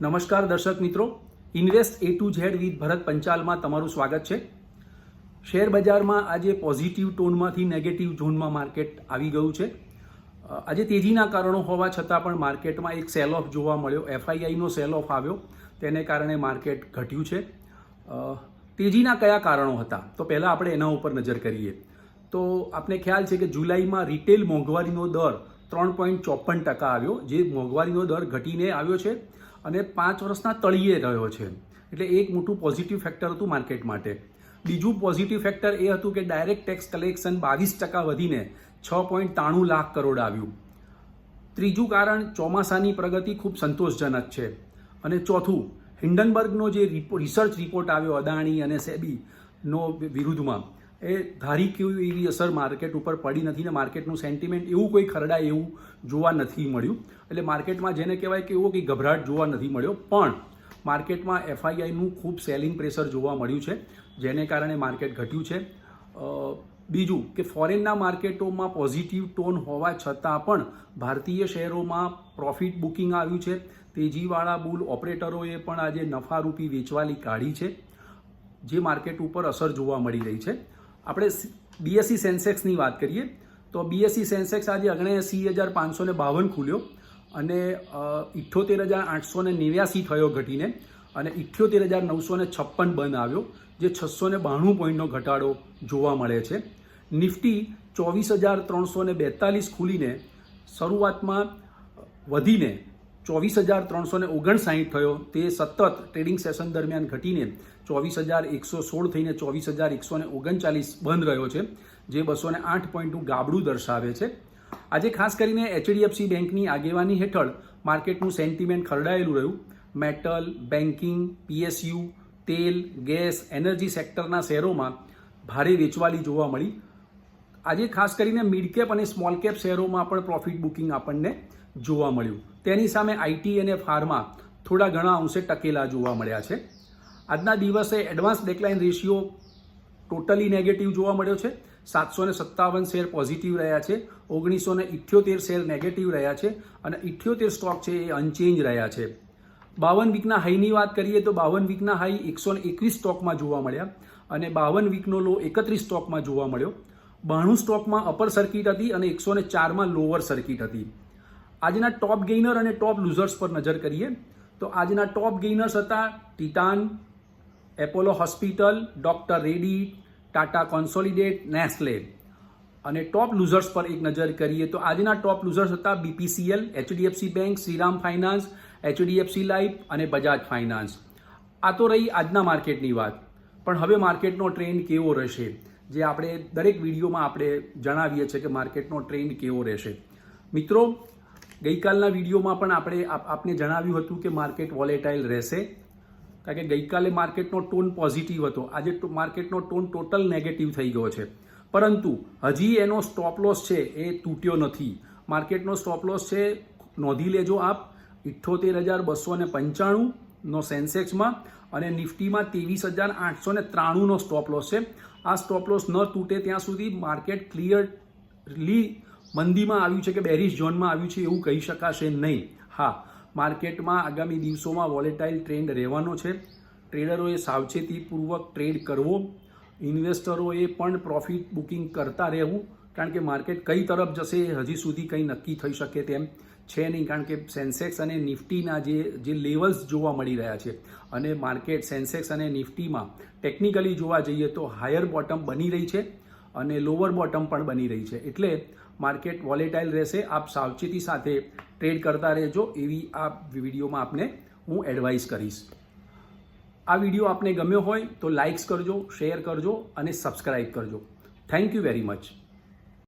નમસ્કાર દર્શક મિત્રો. Invest A to Z with Bharat પંચાલમાં તમારું સ્વાગત છે. શેર બજારમાં આજે પોઝિટિવ ટોનમાંથી નેગેટિવ ઝોનમાં માર્કેટ આવી ગયું છે. આજે તેજીના કારણો હોવા છતાં પણ માર્કેટમાં એક સેલ ઓફ જોવા મળ્યો. એફઆઈઆઈનો સેલ ઓફ આવ્યો. તેને કારણે માર્કેટ ઘટ્યું છે. તેજીના કયા કારણો હતા? તો પહેલાં આપણે એના ઉપર નજર કરીએ. તો આપને ખ્યાલ છે કે જુલાઈમાં રિટેલ મોંઘવારીનો દર ત્રણ પોઈન્ટ ચોપન ટકા આવ્યો. જે મોંઘવારીનો દર ઘટીને આવ્યો છે. અને પાંચ વર્ષના તળિયે રહ્યો છે. એટલે એક મોટું પોઝિટિવ ફેક્ટર હતું માર્કેટ માટે. બીજું પોઝિટિવ ફેક્ટર એ હતું કે ડાયરેક્ટ ટેક્સ કલેક્શન બાવીસ ટકા વધીને છ પોઈન્ટ ત્રાણું લાખ કરોડ આવ્યું. ત્રીજું કારણ, ચોમાસાની પ્રગતિ ખૂબ સંતોષજનક છે. અને ચોથું, હિન્ડનબર્ગનો જે રિસર્ચ રિપોર્ટ આવ્યો અદાણી અને સેબીનો વિરુદ્ધમાં. એ ધારી કેવી એવી અસર માર્કેટ ઉપર પડી નથી ને માર્કેટનું સેન્ટિમેન્ટ એવું કોઈ ખરડાય એવું જોવા નથી મળ્યું. એટલે માર્કેટમાં જેને કહેવાય કે એવો કંઈ ગભરાટ જોવા નથી મળ્યો. પણ માર્કેટમાં એફઆઈઆઈનું ખૂબ સેલિંગ પ્રેશર જોવા મળ્યું છે, જેને કારણે માર્કેટ ઘટ્યું છે. બીજું કે ફોરેનના માર્કેટોમાં પોઝિટિવ ટોન હોવા છતાં પણ ભારતીય શેરોમાં પ્રોફિટ બુકિંગ આવ્યું છે. તેજીવાળા બુલ ઓપરેટરોએ પણ આજે નફારૂપી વેચવાલી કાઢી છે, જે માર્કેટ ઉપર અસર જોવા મળી રહી છે. આપણે બીએસસી સેન્સેક્સની વાત કરીએ, તો બીએસસી સેન્સેક્સ આજે ઓગણએંસી હજાર પાંચસો ને બાવન ખુલ્યો અને ઇઠ્ઠોતેર હજાર આઠસો ને નેવ્યાસી થયો ઘટીને અને ઇઠ્ઠોતેર હજાર નવસો ને છપ્પન બંધ આવ્યો, જે છસો ને બાણું પોઈન્ટનો ઘટાડો જોવા મળે છે. નિફ્ટી ચોવીસ હજાર ત્રણસો ને બેતાલીસ ખુલીને શરૂઆતમાં વધીને ચોવીસ હજાર ત્રણસો ને ઓગણસાઠ થયો. તે સતત ટ્રેડિંગ સેશન દરમિયાન ઘટીને ચોવીસ હજાર એકસો સોળ થઈને ચોવીસ હજાર એકસો ને ઓગણચાલીસ બંધ રહ્યો છે, જે બસો ને આઠ પોઈન્ટનું ગાબડું દર્શાવે છે. આજે ખાસ કરીને એચડીએફસી બેંકની આગેવાની હેઠળ માર્કેટનું સેન્ટિમેન્ટ ખરડાયેલું રહ્યું. મેટલ, બેન્કિંગ, પીએસયુ, તેલ, ગેસ, એનર્જી સેક્ટરના શેરોમાં ભારે વેચવાલી જોવા મળી. આજે ખાસ કરીને મિડ કેપ અને સ્મોલ કેપ શેરોમાં પણ પ્રોફિટ બુકિંગ આપણને જોવા મળ્યું. તેની સામે આઈટી અને ફાર્મા થોડા ઘણા અંશે ટકેલા જોવા મળ્યા છે. આજના દિવસે advance decline ratio totally negative જોવા મળ્યો છે. સાતસો ને સત્તાવન શેર પોઝિટિવ રહ્યા છે. ઓગણીસો ને ઇઠ્યોતેર શેર નેગેટિવ રહ્યા છે અને ઇઠ્યોતેર સ્ટોક છે એ અનચેન્જ રહ્યા છે. બાવન વીકના હાઈની વાત કરીએ તો બાવન વીકના હાઈ એકસો એકવીસ સ્ટોકમાં જોવા મળ્યા અને બાવન વીકનો લો એકત્રીસ સ્ટોકમાં જોવા મળ્યો. બાણું સ્ટોકમાં અપર સર્કિટ હતી અને એકસો ને ચારમાં લોઅર સર્કિટ હતી. આજના ટોપ ગેઇનર અને ટોપ લૂઝર્સ પર નજર કરીએ, તો આજના ટોપ ગેઇનર્સ હતા Titan Apollo hospital doctor Reddy Tata consolidate Nestle અને ટોપ લૂઝર્સ પર એક નજર કરીએ, તો આજના ટોપ લૂઝર્સ હતા BPCL HDFC bank Shriram finance HDFC life અને બજાજ ફાઇનાન્સ આ તો રહી આજના માર્કેટની વાત. પણ હવે માર્કેટનો ટ્રેન્ડ કેવો રહેશે? જે આપણે દરેક વિડીયોમાં આપણે જણાવીએ છીએ કે માર્કેટનો ટ્રેન્ડ કેવો રહેશે. મિત્રો, ગઈકાલના વિડીયોમાં પણ આપણે આપ- આપને જણાવ્યું હતું કે માર્કેટ વોલેટાઇલ રહેશે. કારણ કે ગઈકાલે માર્કેટનો ટોન પોઝિટિવ હતો. આજે માર્કેટનો ટોન ટોટલ નેગેટિવ થઈ ગયો છે. પરંતુ હજી એનો સ્ટોપ લોસ છે એ તૂટ્યો નથી. માર્કેટનો સ્ટોપ લોસ છે, નોંધી લેજો આપ, ઇઠ્ઠોતેર હજાર બસો ને પંચાણુંનો સેન્સેક્સમાં અને નિફ્ટીમાં ત્રેવીસ હજાર આઠસો ને ત્રાણુંનો સ્ટોપ લોસ છે. આ સ્ટોપ લોસ ન તૂટે ત્યાં સુધી માર્કેટ ક્લિયરલી મંદીમાં આવ્યું છે કે બેરિશ ઝોનમાં આવ્યું છે એવું કહી શકાશે નહીં. હા, માર્કેટમાં આગામી દિવસોમાં વોલેટાઇલ ટ્રેન્ડ રહેવાનો છે. ટ્રેડરોએ સાવચેતીપૂર્વક ટ્રેડ કરવો. ઇન્વેસ્ટરોએ પણ પ્રોફિટ બુકિંગ કરતા રહેવું. કારણ કે માર્કેટ કઈ તરફ જશે હજી સુધી કંઈ નક્કી થઈ શકે તેમ. છે નહીં, કારણ કે સેન્સેક્સ અને નિફ્ટીના જે જે લેવલ્સ જોવા મળી રહ્યા છે અને માર્કેટ સેન્સેક્સ અને નિફ્ટીમાં ટેકનિકલી જોવા જઈએ તો હાયર બોટમ બની રહી છે અને લોઅર બોટમ પણ બની રહી છે. એટલે માર્કેટ વોલેટાઇલ રહેશે, આપ સાવચેતી સાથે ટ્રેડ કરતા રહેજો, એવી આ વિડીયોમાં આપને હું એડવાઇસ કરીશ. આ વીડિયો આપને ગમ્યો હોય તો લાઇક્સ કરજો શેર કરજો અને સબસ્ક્રાઇબ કરજો. Thank you very much